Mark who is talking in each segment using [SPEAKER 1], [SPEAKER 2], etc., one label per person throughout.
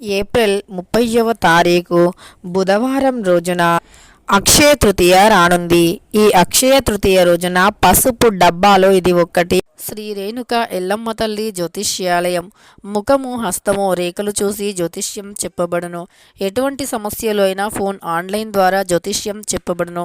[SPEAKER 1] April ముప్పైవ తారీఖు బుధవారం రోజున అక్షయ తృతీయ రానుంది. ఈ అక్షయ తృతీయ రోజున పసుపు డబ్బాలో ఇది ఒక్కటి. శ్రీ రేణుక ఎల్లమ్మ తల్లి జ్యోతిష్యాలయం. ముఖము హస్తము రేఖలు చూసి జ్యోతిష్యం చెప్పబడును. ఎటువంటి సమస్యలు అయినా ఫోన్ ఆన్లైన్ ద్వారా జ్యోతిష్యం చెప్పబడును.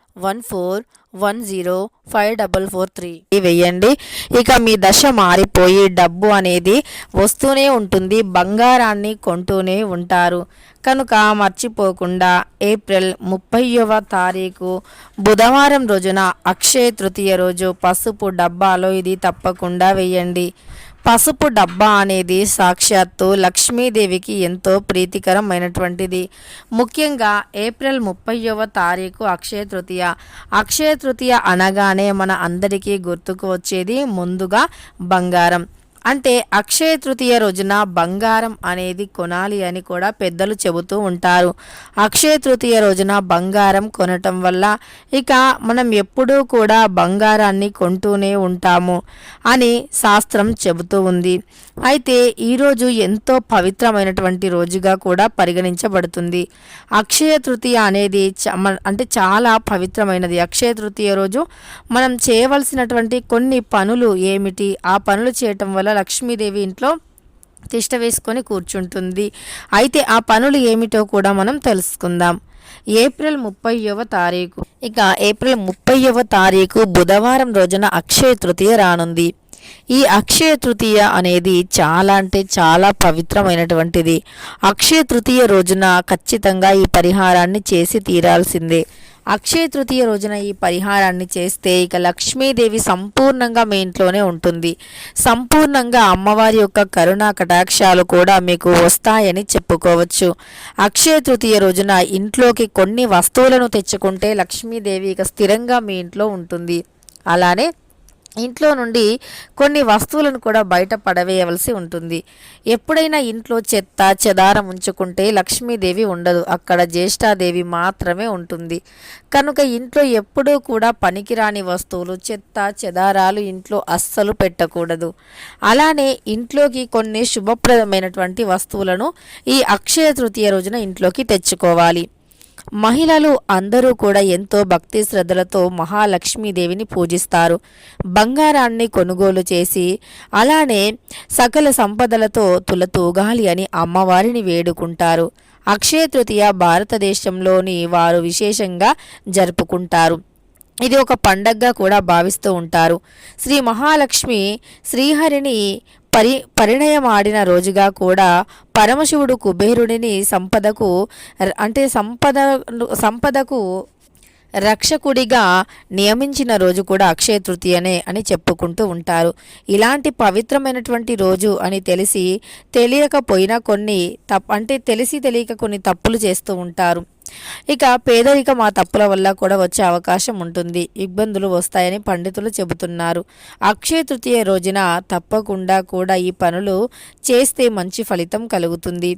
[SPEAKER 1] one four one zero five double four three వెయ్యండి. ఇక మీ దశ మారిపోయి డబ్బు అనేది వస్తూనే ఉంటుంది బంగారాన్ని కొంటూనే ఉంటారు. కనుక మర్చిపోకుండా ఏప్రిల్ ముప్పైవ తారీఖు బుధవారం రోజున అక్షయ తృతీయ రోజు పసుపు డబ్బాలో ఇది తప్పకుండా వెయ్యండి. పసుపు డబ్బా అనేది సాక్షాత్తు లక్ష్మీదేవికి ఎంతో ప్రీతికరమైనటువంటిది. ముఖ్యంగా ఏప్రిల్ ముప్పైవ తారీఖు అక్షయ తృతీయ. అక్షయ తృతీయ అనగానే మన అందరికీ గుర్తుకు వచ్చేది ముందుగా బంగారం. అంటే అక్షయ తృతీయ రోజున బంగారం అనేది కొనాలి అని కూడా పెద్దలు చెబుతూ ఉంటారు. అక్షయ తృతీయ రోజున బంగారం కొనటం వల్ల ఇక మనం ఎప్పుడూ కూడా బంగారాన్ని కొంటూనే ఉంటాము అని శాస్త్రం చెబుతూ ఉంది. అయితే ఈరోజు ఎంతో పవిత్రమైనటువంటి రోజుగా కూడా పరిగణించబడుతుంది. అక్షయ తృతీయ అనేది చ- అంటే చాలా పవిత్రమైనది. అక్షయ తృతీయ రోజు మనం చేయవలసినటువంటి కొన్ని పనులు ఏమిటి? ఆ పనులు చేయటం వల్ల లక్ష్మీదేవి ఇంట్లో తిష్ట వేసుకొని కూర్చుంటుంది. అయితే ఆ పనులు ఏమిటో కూడా మనం తెలుసుకుందాం. ఏప్రిల్ ముప్పైవ తారీఖు. ఇక ఏప్రిల్ ముప్పైవ తారీఖు బుధవారం రోజున అక్షయ తృతీయ రానుంది. ఈ అక్షయ తృతీయ అనేది చాలా అంటే చాలా పవిత్రమైనటువంటిది. అక్షయ తృతీయ రోజున ఖచ్చితంగా ఈ పరిహారాన్ని చేసి తీరాల్సిందే. అక్షయ తృతీయ రోజున ఈ పరిహారాన్ని చేస్తే ఇక లక్ష్మీదేవి సంపూర్ణంగా మీ ఇంట్లోనే ఉంటుంది. సంపూర్ణంగా అమ్మవారి యొక్క కరుణా కటాక్షాలు కూడా మీకు వస్తాయని చెప్పుకోవచ్చు. అక్షయ తృతీయ రోజున ఇంట్లోకి కొన్ని వస్తువులను తెచ్చుకుంటే లక్ష్మీదేవి ఇక స్థిరంగా మీ ఇంట్లో ఉంటుంది. అలానే ఇంట్లో నుండి కొన్ని వస్తువులను కూడా బయట పడవేయవలసి ఉంటుంది. ఎప్పుడైనా ఇంట్లో చెత్త చెదారం ఉంచుకుంటే లక్ష్మీదేవి ఉండదు. అక్కడ జ్యేష్ఠాదేవి మాత్రమే ఉంటుంది. కనుక ఇంట్లో ఎప్పుడూ కూడా పనికిరాని వస్తువులు చెత్త చెదారాలు ఇంట్లో అస్సలు పెట్టకూడదు. అలానే ఇంట్లోకి కొన్ని శుభప్రదమైనటువంటి వస్తువులను ఈ అక్షయ తృతీయ రోజున ఇంట్లోకి తెచ్చుకోవాలి. మహిళలు అందరూ కూడా ఎంతో భక్తి శ్రద్ధలతో మహాలక్ష్మీదేవిని పూజిస్తారు. బంగారాన్ని కొనుగోలు చేసి అలానే సకల సంపదలతో తులతూగాలి అని అమ్మవారిని వేడుకుంటారు. అక్షయ తృతీయ భారతదేశంలోని వారు విశేషంగా జరుపుకుంటారు. ఇది ఒక పండగగా కూడా భావిస్తూ ఉంటారు. శ్రీ మహాలక్ష్మి శ్రీహరిని పరి పరిణయమాడిన రోజుగా కూడా పరమశివుడు కుబేరుడిని సంపదకు అంటే సంపద సంపదకు రక్షకుడిగా నియమించిన రోజు కూడా అక్షయ తృతీయనే అని చెప్పుకుంటూ ఉంటారు. ఇలాంటి పవిత్రమైనటువంటి రోజు అని తెలిసి తెలియకపోయినా కొన్ని తప్ అంటే తెలిసి తెలియక కొన్ని తప్పులు చేస్తూ ఉంటారు. ఇక పేదరికం ఆ తప్పుల వల్ల కూడా వచ్చే అవకాశం ఉంటుంది. ఇబ్బందులు వస్తాయని పండితులు చెబుతున్నారు. అక్షయ తృతీయ రోజున తప్పకుండా కూడా ఈ పనులు చేస్తే మంచి ఫలితం కలుగుతుంది.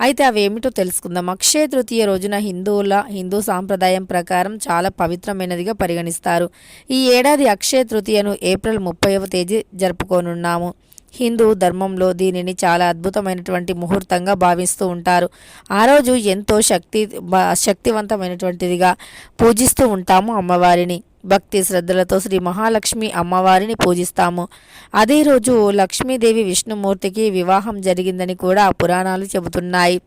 [SPEAKER 1] అయితే అవేమిటో తెలుసుకుందాం. అక్షయ తృతీయ రోజున హిందువుల హిందూ సాంప్రదాయం ప్రకారం చాలా పవిత్రమైనదిగా పరిగణిస్తారు. ఈ ఏడాది అక్షయ తృతీయను ఏప్రిల్ ముప్పైవ తేదీ జరుపుకోనున్నాము. హిందూ ధర్మంలో దీనిని చాలా అద్భుతమైనటువంటి ముహూర్తంగా భావిస్తూ ఉంటారు. ఆ రోజు ఎంతో శక్తి శక్తివంతమైనటువంటిదిగా పూజిస్తూ ఉంటాము అమ్మవారిని. భక్తి శ్రద్ధలతో శ్రీ మహాలక్ష్మి అమ్మవారిని పూజిస్తాము. అదే రోజు లక్ష్మీదేవి విష్ణుమూర్తికి వివాహం జరిగిందని కూడా పురాణాలు చెబుతున్నాయి.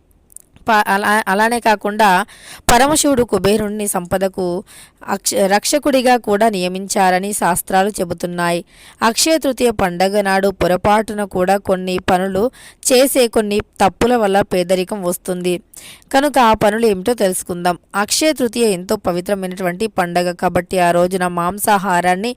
[SPEAKER 1] అలానే కాకుండా పరమశివుడు కుబేరుణ్ణి సంపదకు అక్ష రక్షకుడిగా కూడా నియమించారని శాస్త్రాలు చెబుతున్నాయి. అక్షయ తృతీయ పండగ నాడు పొరపాటున కూడా కొన్ని పనులు చేసే కొన్ని తప్పుల వల్ల పేదరికం వస్తుంది. కనుక ఆ పనులు ఏమిటో తెలుసుకుందాం. అక్షయ తృతీయ ఎంతో పవిత్రమైనటువంటి పండగ కాబట్టి ఆ రోజున మాంసాహారాన్ని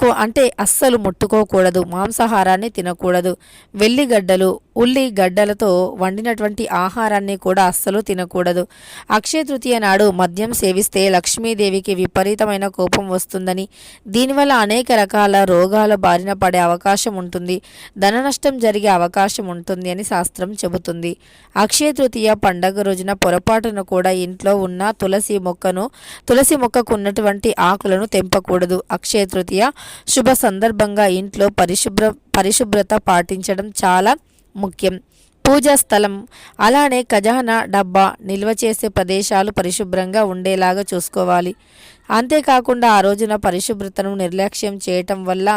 [SPEAKER 1] కో అంటే అస్సలు ముట్టుకోకూడదు మాంసాహారాన్ని తినకూడదు. వెల్లిగడ్డలు ఉల్లి గడ్డలతో వండినటువంటి ఆహారాన్ని కూడా అస్సలు తినకూడదు. అక్షయ తృతీయ నాడు మద్యం సేవిస్తే లక్ష్మీదేవికి విపరీతమైన కోపం వస్తుందని దీనివల్ల అనేక రకాల రోగాల బారిన పడే అవకాశం ఉంటుంది ధన నష్టం జరిగే అవకాశం ఉంటుంది అని శాస్త్రం చెబుతుంది. అక్షయ తృతీయ పండగ రోజున పొరపాటున కూడా ఇంట్లో ఉన్న తులసి మొక్కను తులసి మొక్కకు ఉన్నటువంటి ఆకులను తెంపకూడదు. అక్షయ తృతీయ శుభ సందర్భంగా ఇంట్లో పరిశుభ్ర పరిశుభ్రత పాటించడం చాలా ముఖ్యం. పూజా స్థలం అలానే ఖజానా డబ్బా నిల్వ చేసే ప్రదేశాలు పరిశుభ్రంగా ఉండేలాగా చూసుకోవాలి. అంతేకాకుండా ఆ రోజున పరిశుభ్రతను నిర్లక్ష్యం చేయటం వల్ల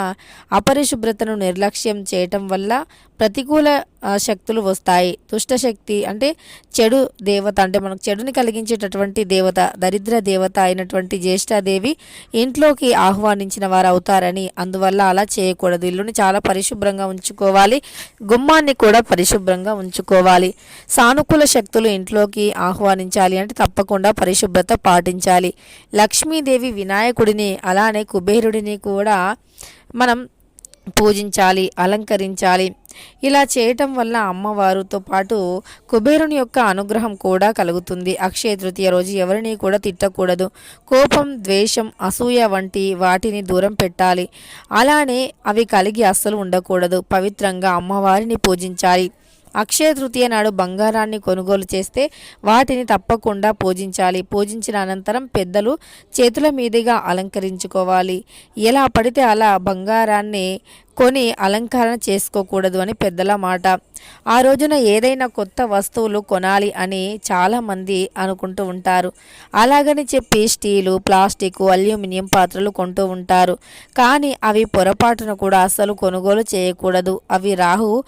[SPEAKER 1] అపరిశుభ్రతను నిర్లక్ష్యం చేయటం వల్ల ప్రతికూల శక్తులు వస్తాయి. దుష్టశక్తి అంటే చెడు దేవత అంటే మనకు చెడుని కలిగించేటటువంటి దేవత దరిద్ర దేవత అయినటువంటి జ్యేష్ఠాదేవి ఇంట్లోకి ఆహ్వానించిన వారు అవుతారని అందువల్ల అలా చేయకూడదు. ఇల్లుని చాలా పరిశుభ్రంగా ఉంచుకోవాలి. గుమ్మాన్ని కూడా పరిశుభ్రంగా ఉంచుకోవాలి. సానుకూల శక్తులు ఇంట్లోకి ఆహ్వానించాలి అంటే తప్పకుండా పరిశుభ్రత పాటించాలి. లక్ష్మీదేవి వినాయకుడిని అలానే కుబేరుడిని కూడా మనం పూజించాలి అలంకరించాలి. ఇలా చేయటం వల్ల అమ్మవారితో పాటు కుబేరుని యొక్క అనుగ్రహం కూడా కలుగుతుంది. అక్షయ తృతీయ రోజు ఎవరిని కూడా తిట్టకూడదు. కోపం ద్వేషం అసూయ వంటి వాటిని దూరం పెట్టాలి. అలానే అవి కలిగి అస్సలు ఉండకూడదు. పవిత్రంగా అమ్మవారిని పూజించాలి. అక్షయ తృతీయ నాడు బంగారాన్ని కొనుగోలు చేస్తే వాటిని తప్పకుండా పూజించాలి. పూజించిన అనంతరం పెద్దలు చేతుల మీదుగా అలంకరించుకోవాలి. ఎలా పడితే అలా బంగారాన్ని కొని అలంకరణ చేసుకోకూడదు అని పెద్దల మాట. ఆ రోజున ఏదైనా కొత్త వస్తువులు కొనాలి అని చాలామంది అనుకుంటూ ఉంటారు. అలాగని చెప్పి స్టీలు ప్లాస్టిక్ అల్యూమినియం పాత్రలు కొంటూ ఉంటారు. కానీ అవి పొరపాటున కూడా అస్సలు కొనుగోలు చేయకూడదు. అవి రాహు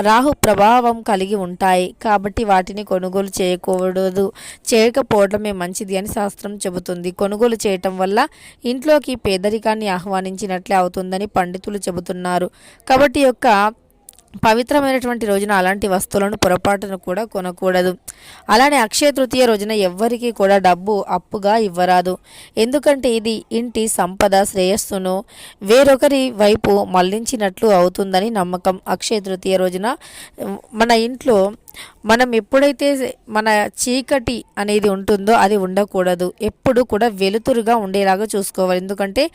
[SPEAKER 1] రాహు ప్రభావం కలిగి ఉంటాయి. కాబట్టి వాటిని కొనుగోలు చేయకూడదు. చేయకపోవడమే మంచిది అని శాస్త్రం చెబుతుంది. కొనుగోలు చేయటం వల్ల ఇంట్లోకి పేదరికాన్ని ఆహ్వానించినట్లే అవుతుందని పండితులు చెబుతున్నారు. కాబట్టి యొక్క పవిత్రమైనటువంటి రోజున అలాంటి వస్తువులను పొరపాటును కూడా కొనకూడదు. అలానే అక్షయ తృతీయ రోజున ఎవ్వరికీ కూడా డబ్బు అప్పుగా ఇవ్వరాదు. ఎందుకంటే ఇది ఇంటి సంపద శ్రేయస్సును వేరొకరి వైపు మళ్ళించినట్లు అవుతుందని నమ్మకం. అక్షయ తృతీయ రోజున మన ఇంట్లో మనం ఎప్పుడైతే మన చీకటి అనేది ఉంటుందో అది ఉండకూడదు. ఎప్పుడు కూడా వెలుతురుగా ఉండేలాగా చూసుకోవాలి. ఎందుకంటే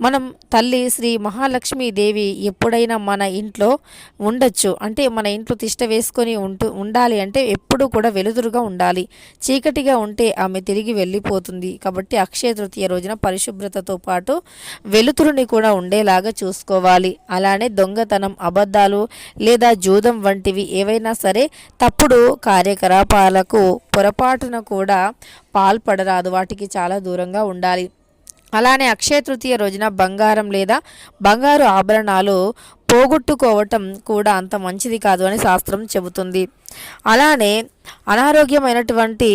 [SPEAKER 1] మనం తల్లి శ్రీ మహాలక్ష్మి దేవి ఎప్పుడైనా మన ఇంట్లో ఉండొచ్చు. అంటే మన ఇంట్లో తిష్ట వేసుకొని ఉంటూ ఉండాలి అంటే ఎప్పుడు కూడా వెలుతురుగా ఉండాలి. చీకటిగా ఉంటే ఆమె తిరిగి వెళ్ళిపోతుంది. కాబట్టి అక్షయ తృతీయ రోజున పరిశుభ్రతతో పాటు వెలుతురుని కూడా ఉండేలాగా చూసుకోవాలి. అలానే దొంగతనం అబద్ధాలు లేదా జూదం వంటివి ఏవైనా సరే తప్పుడు కార్యకలాపాలకు పొరపాటున కూడా పాల్పడరాదు. వాటికి చాలా దూరంగా ఉండాలి. అలానే అక్షయ తృతీయ రోజున బంగారం లేదా బంగారు ఆభరణాలు పోగొట్టుకోవటం కూడా అంత మంచిది కాదు అని శాస్త్రం చెబుతుంది. అలానే అనారోగ్యమైనటువంటి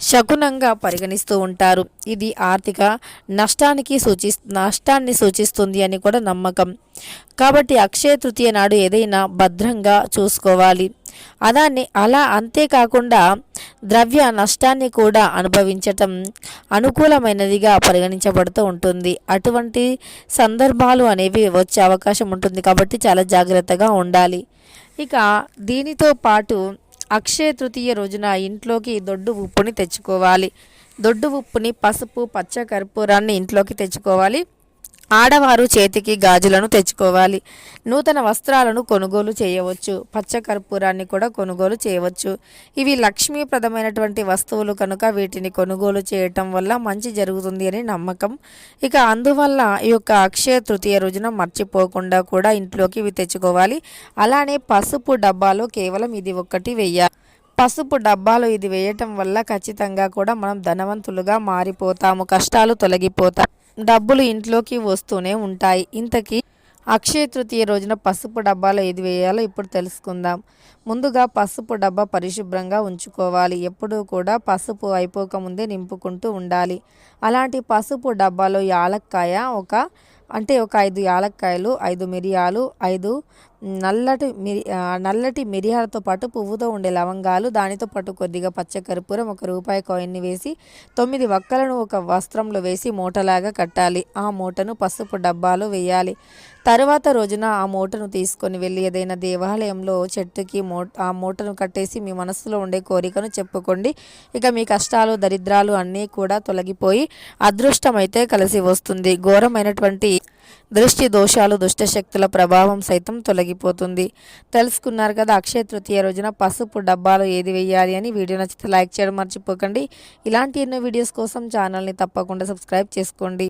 [SPEAKER 1] శకునంగా పరిగణిస్తూ ఉంటారు. ఇది ఆర్థిక నష్టానికి సూచి నష్టాన్ని సూచిస్తుంది అని కూడా నమ్మకం. కాబట్టి అక్షయ తృతీయ నాడు ఏదైనా భద్రంగా చూసుకోవాలి. అదాన్ని అలా అంతేకాకుండా ద్రవ్య నష్టాన్ని కూడా అనుభవించటం అనుకూలమైనదిగా పరిగణించబడుతూ ఉంటుంది. అటువంటి సందర్భాలు అనేవి వచ్చే అవకాశం ఉంటుంది కాబట్టి చాలా జాగ్రత్తగా ఉండాలి. ఇక దీనితో పాటు అక్షయ తృతీయ రోజున ఇంట్లోకి దొడ్డు ఉప్పుని తెచ్చుకోవాలి. దొడ్డు ఉప్పుని పసుపు పచ్చ కర్పూరాన్ని ఇంట్లోకి తెచ్చుకోవాలి. ఆడవారు చేతికి గాజులను తెచ్చుకోవాలి. నూతన వస్త్రాలను కొనుగోలు చేయవచ్చు. పచ్చ కర్పూరాన్ని కూడా కొనుగోలు చేయవచ్చు. ఇవి లక్ష్మీప్రదమైనటువంటి వస్తువులు కనుక వీటిని కొనుగోలు చేయటం వల్ల మంచి జరుగుతుంది అని నమ్మకం. ఇక అందువల్ల ఈ యొక్క అక్షయ తృతీయ రోజున మర్చిపోకుండా కూడా ఇంట్లోకి ఇవి తెచ్చుకోవాలి. అలానే పసుపు డబ్బాలో కేవలం ఇది ఒక్కటి వెయ్యాలి పసుపు డబ్బాలో ఇది వేయటం వల్ల ఖచ్చితంగా కూడా మనం ధనవంతులుగా మారిపోతాము. కష్టాలు తొలగిపోతాయి డబ్బులు ఇంట్లోకి వస్తూనే ఉంటాయి. ఇంతకీ అక్షయ తృతీయ రోజున పసుపు డబ్బాలో ఏది వేయాలో ఇప్పుడు తెలుసుకుందాం. ముందుగా పసుపు డబ్బా పరిశుభ్రంగా ఉంచుకోవాలి. ఎప్పుడూ కూడా పసుపు అయిపోకముందే నింపుకుంటూ ఉండాలి. అలాంటి పసుపు డబ్బాలో యాలక్కాయ ఒక అంటే ఒక ఐదు యాలక్కాయలు ఐదు మిరియాలు ఐదు నల్లటి మిరి నల్లటి మిరియాలతో పాటు పువ్వుతో ఉండే లవంగాలు దానితో పాటు కొద్దిగా పచ్చ కర్పూరం ఒక రూపాయి కాయిన్ని వేసి తొమ్మిది వక్కలను ఒక వస్త్రంలో వేసి మూటలాగా కట్టాలి. ఆ మూటను పసుపు డబ్బాలో వేయాలి. తరువాత రోజున ఆ మూటను తీసుకొని వెళ్ళి ఏదైనా దేవాలయంలో చెట్టుకి మూ ఆ మూటను కట్టేసి మీ మనసులో ఉండే కోరికను చెప్పుకోండి. ఇక మీ కష్టాలు దరిద్రాలు అన్నీ కూడా తొలగిపోయి అదృష్టం అయితే కలిసి వస్తుంది. ఘోరమైనటువంటి దృష్టి దోషాలు దుష్టశక్తుల ప్రభావం సైతం తొలగిపోతుంది. తెలుసుకున్నారు కదా అక్షయ తృతీయ రోజున పసుపు డబ్బాలో ఏది వేయాలి అని వీడియో నచ్చితే లైక్ చేయడం మర్చిపోకండి. ఇలాంటి ఎన్నో వీడియోస్ కోసం ఛానల్ని తప్పకుండా సబ్స్క్రైబ్ చేసుకోండి.